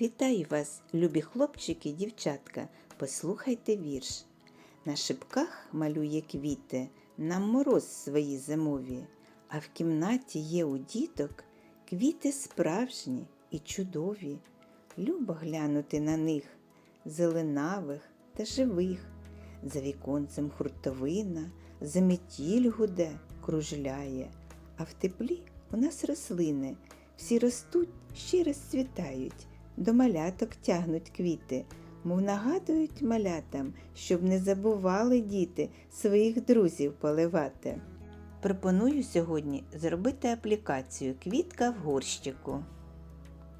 Вітаю вас, любі хлопчики дівчатка. Послухайте вірш. На шипках малює квіти, нам мороз свої зимові, а в кімнаті є у діток квіти справжні і чудові. Любо глянути на них, зеленавих та живих. За віконцем хуртовина, заметіль гуде, кружляє, а в теплі у нас рослини, всі ростуть, ще розцвітають, до маляток тягнуть квіти, мов нагадують малятам, щоб не забували діти своїх друзів поливати. Пропоную сьогодні зробити аплікацію Квітка в горщику.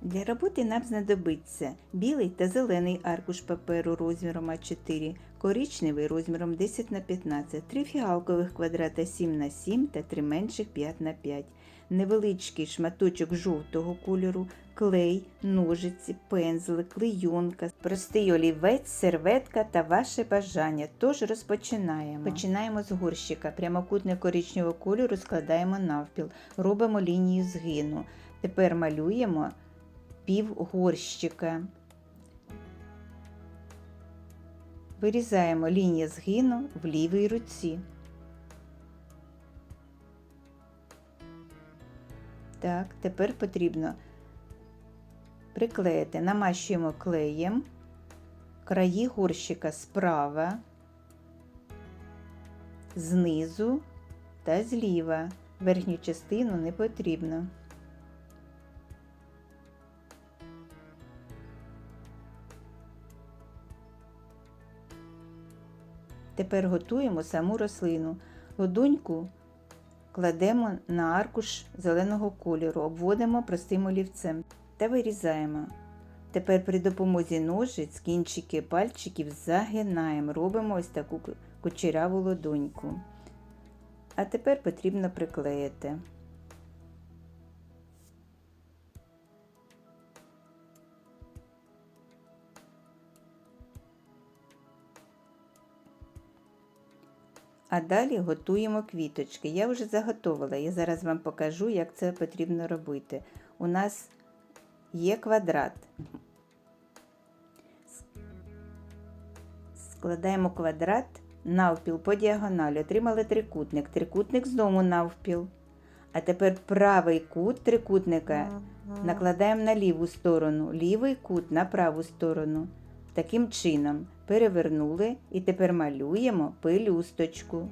Для роботи нам знадобиться білий та зелений аркуш паперу розміром А4, коричневий розміром 10 на 15, три фіалкових квадрата 7 на 7 та три менших 5 на 5, невеличкий шматочок жовтого кольору, клей, ножиці, пензлик, клейонка, простий олівець, серветка та ваше бажання. Тож розпочинаємо. Починаємо з горщика. Прямокутний коричневого кольору складаємо навпіл, робимо лінію згину. Тепер малюємо пів горщика. Вирізаємо лінію згину в лівій руці. Так, тепер потрібно приклеїти, намащуємо клеєм краї горщика справа, знизу та зліва. Верхню частину не потрібно. Тепер готуємо саму рослину. Ладуньку кладемо на аркуш зеленого кольору, обводимо простим олівцем та вирізаємо. Тепер при допомозі ножиць кінчики пальчиків загинаємо, робимо ось таку кучеряву лодоньку. А тепер потрібно приклеїти. А далі готуємо квіточки. Я вже заготовила, я зараз вам покажу, як це потрібно робити. У нас є квадрат. Складаємо квадрат навпіл по діагоналі. Отримали трикутник. Трикутник знову навпіл. А тепер правий кут трикутника накладаємо на ліву сторону, лівий кут на праву сторону. Таким чином перевернули і тепер малюємо пелюсточку.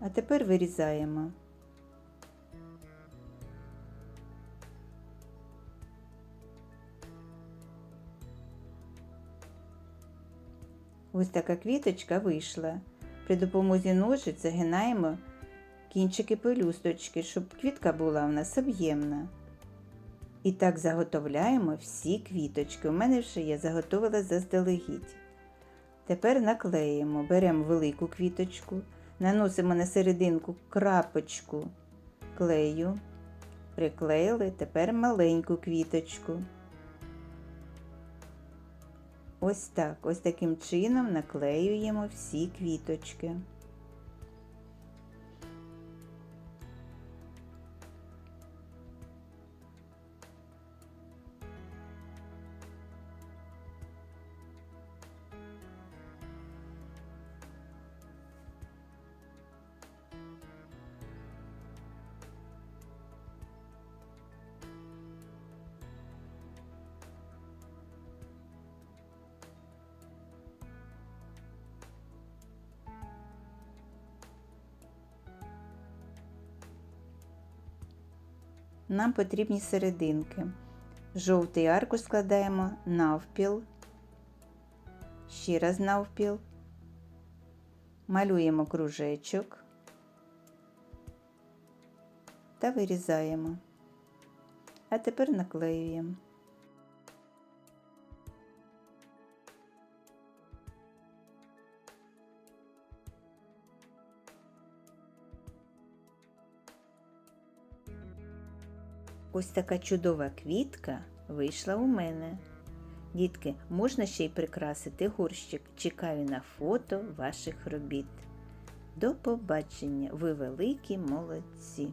А тепер вирізаємо. Ось така квіточка вийшла. При допомозі ножиць загинаємо кінчики пелюсточки, щоб квітка була у нас об'ємна. І так заготовляємо всі квіточки. У мене вже я заготовила заздалегідь. Тепер наклеїмо, беремо велику квіточку, наносимо на серединку крапочку клею, приклеїли тепер маленьку квіточку. Ось так, ось таким чином наклеюємо всі квіточки. Нам потрібні серединки. Жовтий аркуш складаємо навпіл, ще раз навпіл, малюємо кружечок та вирізаємо. А тепер наклеюємо. Ось така чудова квітка вийшла у мене. Дітки, можна ще й прикрасити горщик. Чекаю на фото ваших робіт. До побачення, ви великі молодці!